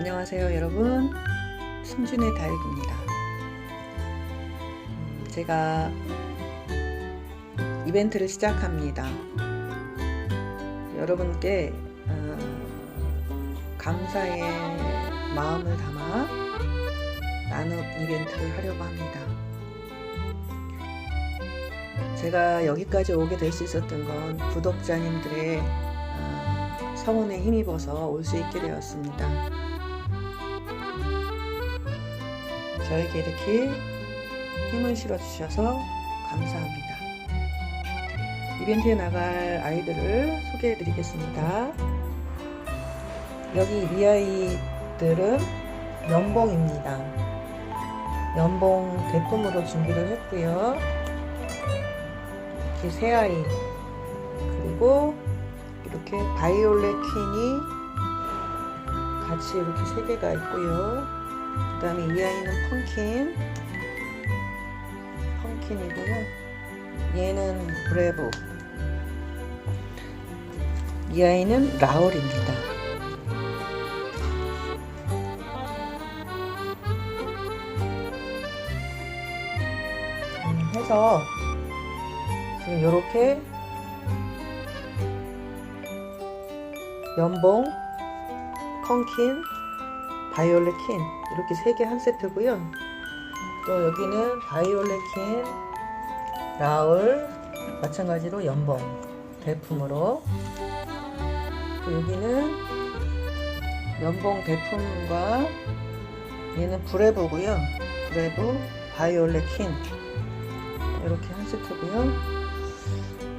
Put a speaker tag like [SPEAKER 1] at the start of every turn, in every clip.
[SPEAKER 1] 안녕하세요 여러분. 승준의 다육입니다. 음, 제가 이벤트를 시작합니다. 여러분께 어, 감사의 마음을 담아 나눔 이벤트를 하려고 합니다. 제가 여기까지 오게 될 수 있었던 건 구독자님들의 어, 성원에 힘입어서 올 수 있게 되었습니다. 저에게 이렇게 힘을 실어주셔서 감사합니다. 이벤트에 나갈 아이들을 소개해 드리겠습니다. 여기 이 아이들은 연봉입니다. 연봉 대품으로 준비를 했고요. 이렇게 세 아이 그리고 이렇게 바이올렛 퀸이 같이 이렇게 세 개가 있고요. 그 다음에 이 아이는 펑킨 펑킨이고요. 얘는 브레보 이 아이는 라울입니다. 음, 해서 지금 이렇게 연봉, 펑킨, 바이올렛 킨 이렇게 세 개 한 세트고요. 또 여기는 바이올렛 킨, 라울 마찬가지로 연봉 대품으로 또 여기는 연봉 대품과 얘는 브레보고요. 브레보, 바이올렛 킨 이렇게 한 세트고요.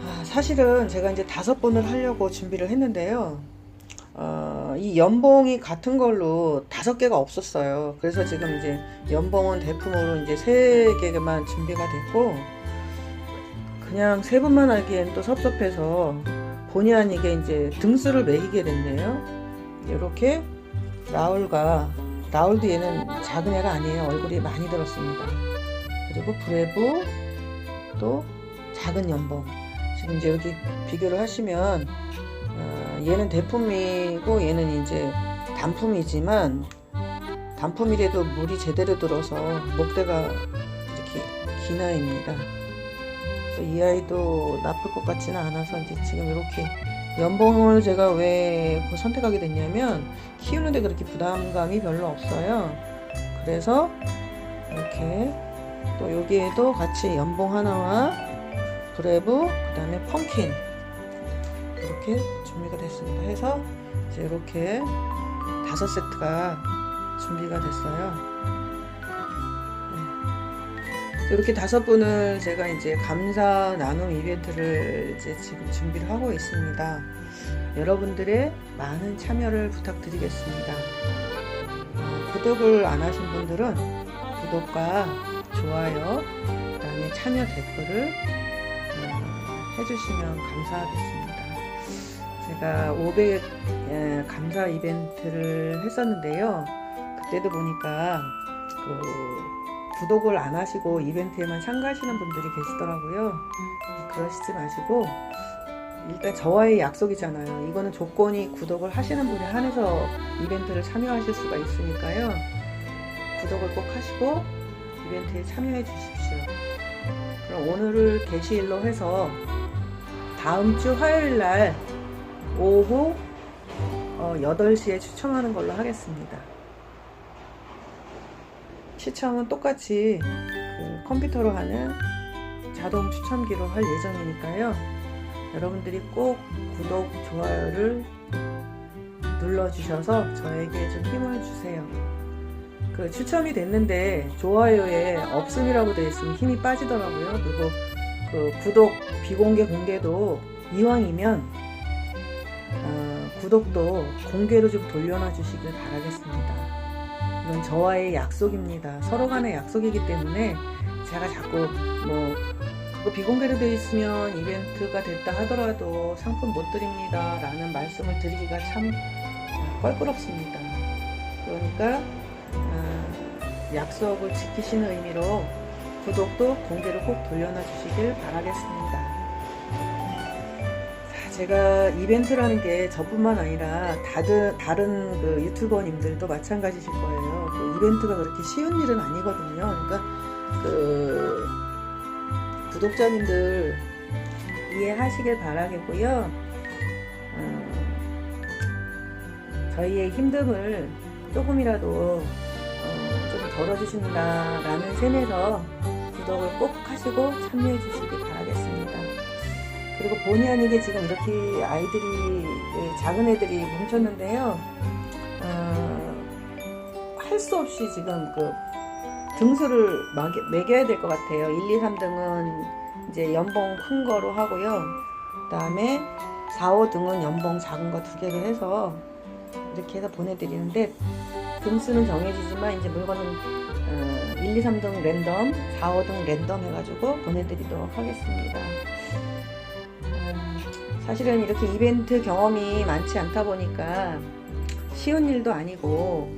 [SPEAKER 1] 아, 사실은 제가 이제 다섯 번을 하려고 준비를 했는데요. 어, 이 연봉이 같은 걸로 다섯 개가 없었어요. 그래서 지금 이제 연봉은 대품으로 이제 세 개만 준비가 됐고, 그냥 세 분만 하기엔 또 섭섭해서 본의 아니게 이제 등수를 매기게 됐네요. 이렇게 라울과 라울도 얘는 작은 애가 아니에요. 얼굴이 많이 들었습니다. 그리고 브레브 또 작은 연봉. 지금 이제 여기 비교를 하시면 어, 얘는 대품이고 얘는 이제 단품이지만 단품이라도 물이 제대로 들어서 목대가 이렇게. 그래서 이 아이도 나쁠 것 같지는 않아서 이제 지금 이렇게 연봉을 제가 왜 선택하게 됐냐면 키우는데 그렇게 부담감이 별로 없어요. 그래서 이렇게 또 여기에도 같이 연봉 하나와 브레브 그 다음에 펑킨 이렇게 준비가 됐습니다. 해서 이제 이렇게 다섯 세트가 준비가 됐어요. 네. 이렇게 다섯 분을 제가 이제 감사 나눔 이벤트를 이제 지금 준비를 하고 있습니다. 여러분들의 많은 참여를 부탁드리겠습니다. 어, 구독을 안 하신 분들은 구독과 좋아요, 그 다음에 참여 댓글을 어, 해주시면 감사하겠습니다. 제가 500 예, 감사 이벤트를 했었는데요. 그때도 보니까 그 구독을 안 하시고 이벤트에만 참가하시는 분들이 계시더라고요. 그러시지 마시고 일단 저와의 약속이잖아요. 이거는 조건이 구독을 하시는 분에 한해서 이벤트를 참여하실 수가 있으니까요. 구독을 꼭 하시고 이벤트에 참여해 주십시오. 그럼 오늘을 게시일로 해서 다음 주 화요일 날 오후 어, 8시에 추첨하는 걸로 하겠습니다. 시청은 똑같이 그 컴퓨터로 하는 자동 추첨기로 할 예정이니까요. 여러분들이 꼭 구독, 좋아요를 눌러주셔서 저에게 좀 힘을 주세요. 그 추첨이 됐는데 좋아요에 없음이라고 되어 있으면 힘이 빠지더라고요. 그리고 그 구독 비공개 공개도 이왕이면 어, 구독도 공개로 좀 돌려놔 주시길 바라겠습니다. 이건 저와의 약속입니다. 서로 간의 약속이기 때문에 제가 자꾸 뭐 비공개로 되어 있으면 이벤트가 됐다 하더라도 상품 못 드립니다 라는 말씀을 드리기가 참 껄끄럽습니다. 그러니까 어, 약속을 지키시는 의미로 구독도 공개로 꼭 돌려놔 주시길 바라겠습니다. 자, 제가 이벤트라는 게 저뿐만 아니라 다른 다른 그 유튜버님들도 마찬가지실 거예요. 그 이벤트가 그렇게 쉬운 일은 아니거든요. 그러니까 그 구독자님들 이해하시길 바라겠고요. 어, 저희의 힘듦을 조금이라도 어, 좀 덜어주신다라는 셈에서 구독을 꼭 하시고 참여해 주시기 바라겠습니다. 그리고 본의 아니게 지금 이렇게 아이들이 예, 작은 애들이 뭉쳤는데요. 어, 할수 없이 지금 그 등수를 매겨- 매겨야 될 것 같아요. 1, 2, 3등은 이제 연봉 큰 거로 하고요. 그 다음에 4, 5등은 연봉 작은 거 두 개를 해서 이렇게 해서 보내드리는데 등수는 정해지지만 이제 물건은 어, 1, 2, 3등 랜덤, 4, 5등 랜덤 해가지고 보내드리도록 하겠습니다. 음, 사실은 이렇게 이벤트 경험이 많지 않다 보니까 쉬운 일도 아니고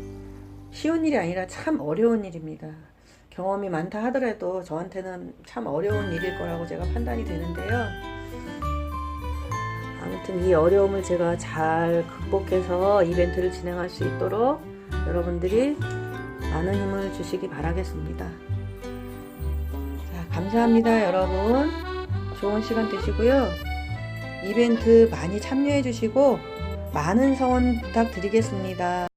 [SPEAKER 1] 쉬운 일이 아니라 참 어려운 일입니다. 경험이 많다 하더라도 저한테는 참 어려운 일일 거라고 제가 판단이 되는데요. 아무튼 이 어려움을 제가 잘 극복해서 이벤트를 진행할 수 있도록 여러분들이 많은 힘을 주시기 바라겠습니다. 자, 감사합니다, 여러분. 좋은 시간 되시고요. 이벤트 많이 참여해 주시고 많은 성원 부탁드리겠습니다.